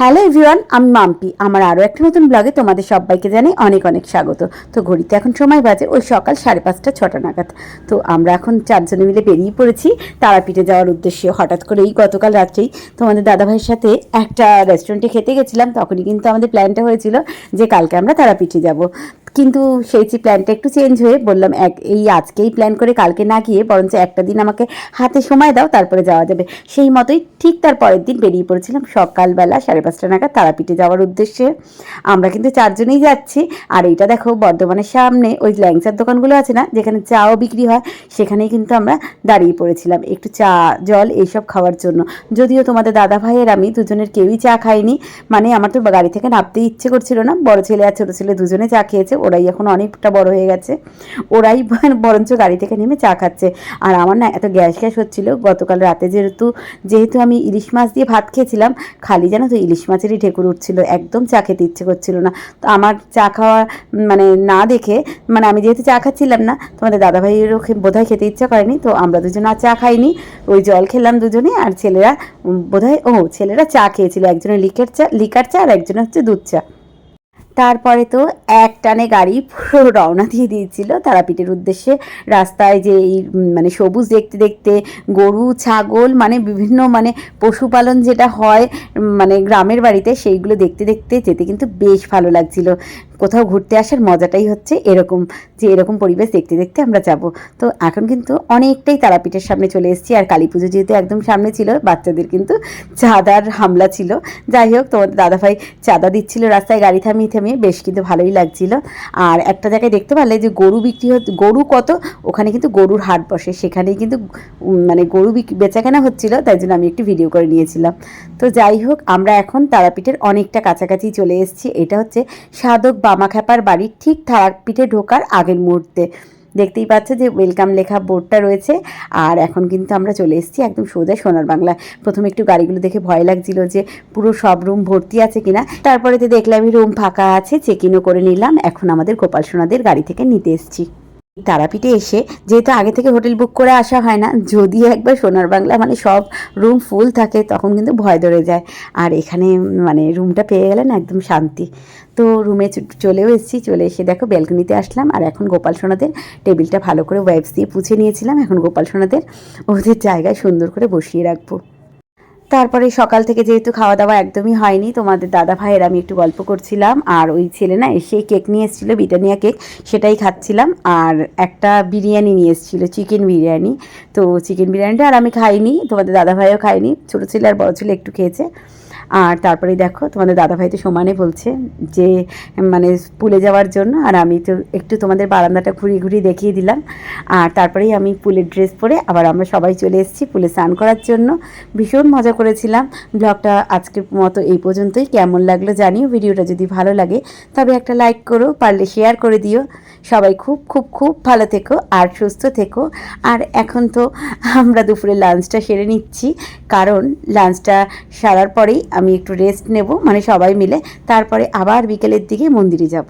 Hello everyone আমি মাম্পি আমার আরও একটা নতুন ব্লগে তোমাদের সবাইকে জানাই অনেক অনেক স্বাগত। তো ঘড়িতে এখন সময় বাজে ওই সকাল সাড়ে পাঁচটা, ছটা নাগাদ। তো আমরা এখন চারজনে মিলে বেরিয়ে পড়েছি। তারাপীঠে যাওয়ার উদ্দেশ্যে হঠাৎ করে এই গতকাল রাত্রেই তোমাদের দাদাভাইয়ের সাথে একটা রেস্টুরেন্টে খেতে গেছিলাম। তখনই কিন্তু আমাদের প্ল্যানটা হয়েছিল যে কালকে আমরা তারাপীঠে যাব। কিন্তু সেই যে প্ল্যানটা একটু চেঞ্জ হয়ে বললাম, এক, এই আজকেই প্ল্যান করে কালকে না গিয়ে বরঞ্চ একটা দিন আমাকে হাতে সময় দাও, তারপরে যাওয়া যাবে। সেই মতোই ঠিক তার পরের দিন বেরিয়ে পড়েছিলাম সকালবেলা সাড়ে পাঁচটা নাগাদ তারাপীঠে যাওয়ার উদ্দেশ্যে। আমরা কিন্তু চারজনেই যাচ্ছি। আর এইটা দেখো বর্ধমানের সামনে, ওই ল্যাংচার দোকানগুলো আছে না, যেখানে চাও বিক্রি হয়, সেখানেই কিন্তু আমরা দাঁড়িয়ে পড়েছিলাম। একটু চা, জল এইসব খাওয়ার জন্য। যদিও তোমাদের দাদা ভাইয়ের আমি দুজনের কেউই চা খাইনি মানে আমার তো গাড়ি থেকে নামতে ইচ্ছে করছিল না, বড় ছেলে আর ছোটো ছেলে দুজনে চা খেয়েছে ওরাই এখন অনেকটা বড় হয়ে গেছে। ওরাই বরঞ্চ গাড়ি থেকে নেমে চা খাচ্ছে। আর আমার না এত গ্যাস গ্যাস হচ্ছিল। গতকাল রাতে যেহেতু যেহেতু আমি ইলিশ মাছ দিয়ে ভাত খেয়েছিলাম, খালি জানো তো ইলিশ মাছেরই ঢেকুর উঠছিল। একদম চা খেতে ইচ্ছে করছিল না। তো আমার চা খাওয়া মানে না দেখে মানে আমি যেহেতু চা খাচ্ছিলাম না, তোমাদের দাদাভাইয়েরও বোধহয় খেতে ইচ্ছা করেনি। তো আমরা দুজন আর চা খাইনি। ওই জল খেলাম দুজনে আর ছেলেরা বোধহয়, ও, ছেলেরা চা খেয়েছিল। একজনের লিকার চা লিকার চা আর একজনের হচ্ছে দুধ চা। তারপরে তো এক টানে গাড়ি পুরো রওনা দিয়ে দিয়েছিল তারাপীঠের উদ্দেশ্যে। রাস্তায় যে এই মানে সবুজ দেখতে দেখতে গরু, ছাগল মানে বিভিন্ন মানে পশুপালন যেটা হয় মানে গ্রামের বাড়িতে সেইগুলো দেখতে দেখতে যেতে কিন্তু বেশ ভালো লাগছিল। কোথাও ঘুরতে আসার মজাটাই হচ্ছে এরকম যে এরকম পরিবেশ দেখতে দেখতে আমরা যাব। তো এখন কিন্তু অনেকটাই তারাপীঠের সামনে চলে এসেছি আর কালী পুজো যেহেতু একদম সামনে ছিল, বাচ্চাদের কিন্তু চাঁদার হামলা ছিল। যাই হোক, তোমাদের দাদাভাই চাঁদা দিচ্ছিল, রাস্তায় গাড়ি থামিয়ে থামিয়ে বেশ কিন্তু ভালোই লাগছিল। আর একটা জায়গায় দেখতে পারলে যে গরু বিক্রি হচ্ছে গরু কত? ওখানে কিন্তু গরুর হাট বসে। সেখানেই কিন্তু মানে গরু বেচাকেনা হচ্ছিল, তাই জন্য আমি একটু ভিডিও করে নিয়েছিলাম। তো যাই হোক, আমরা এখন তারাপীঠের অনেকটা কাছাকাছি চলে এসেছি। এটা হচ্ছে সাধক বামাখ্যাপার বাড়ির ঠিক তারাপীঠে ঢোকার আগের মুহূর্তে। দেখতেই পাচ্ছে যে ওয়েলকাম লেখা বোর্ডটা রয়েছে। আর এখন কিন্তু আমরা চলে এসেছি একদম সোজা সোনার বাংলা প্রথমে একটু গাড়িগুলো দেখে ভয় লাগছিল যে পুরো সব রুম ভর্তি আছে কিনা। তারপরে তো দেখলাম রুম ফাঁকা আছে চেক ইনও করে নিলাম। এখন আমাদের গোপাল সোনাদের গাড়ি থেকে নিতে এসেছি। তারাপীঠে এসে, যেহেতু আগে থেকে হোটেল বুক করে আসা হয় না, যদি একবার সোনার বাংলা মানে সব রুম ফুল থাকে, তখন কিন্তু ভয় ধরে যায়। আর এখানে মানে রুমটা পেয়ে গেলেন একদম শান্তি। তো রুমে চলেও এসেছি, চলে এসে দেখো ব্যালকনিতে আসলাম, আর এখন গোপাল সোনাদের টেবিলটা ভালো করে ওয়েবস দিয়ে পুছে নিয়েছিলাম। এখন গোপাল সোনাদের ওদের জায়গায় সুন্দর করে বসিয়ে রাখব। তারপরে সকাল থেকে যেহেতু খাওয়া দাওয়া একদমই হয়নি, তোমাদের দাদা ভাইয়ের আমি একটু গল্প করছিলাম। আর ওই ছেলে না এসে কেক নিয়ে এসেছিল, বিটানিয়া কেক, সেটাই খাচ্ছিলাম। আর একটা বিরিয়ানি নিয়ে এসেছিল, চিকেন বিরিয়ানি। তো চিকেন বিরিয়ানিটা আর আমি খাইনি, তোমাদের দাদা ভাইও খাইনি, ছোটো ছেলে আর বড়ো ছেলে একটু খেয়েছে। আর তারপরে দেখো, তোমাদের দাদা ভাই তো সমানে বলছে যে মানে পুলে যাওয়ার জন্য, আর আমি তো একটু তোমাদের বারান্দাটা ঘুরিয়ে ঘুরিয়ে দেখিয়ে দিলাম। আর তারপরেই আমি পুলের ড্রেস পরে আবার আমরা সবাই চলে এসেছি পুলে স্নান করার জন্য। ভীষণ মজা করেছিলাম। ব্লগটা আজকের মতো এই পর্যন্তই। কেমন লাগল জানিও। ভিডিওটা যদি ভালো লাগে, তবে একটা লাইক করো, পারলে শেয়ার করে দিও। সবাই খুব খুব খুব ভালো থেকো আর সুস্থ থেকো। আর এখন তো আমরা দুপুরে লাঞ্চটা সেরে নিচ্ছি। কারণ লাঞ্চটা সারার পরেই আমি একটু রেস্ট নেব মানে সবাই মিলে। তারপরে আবার বিকেলের দিকে মন্দিরে যাব।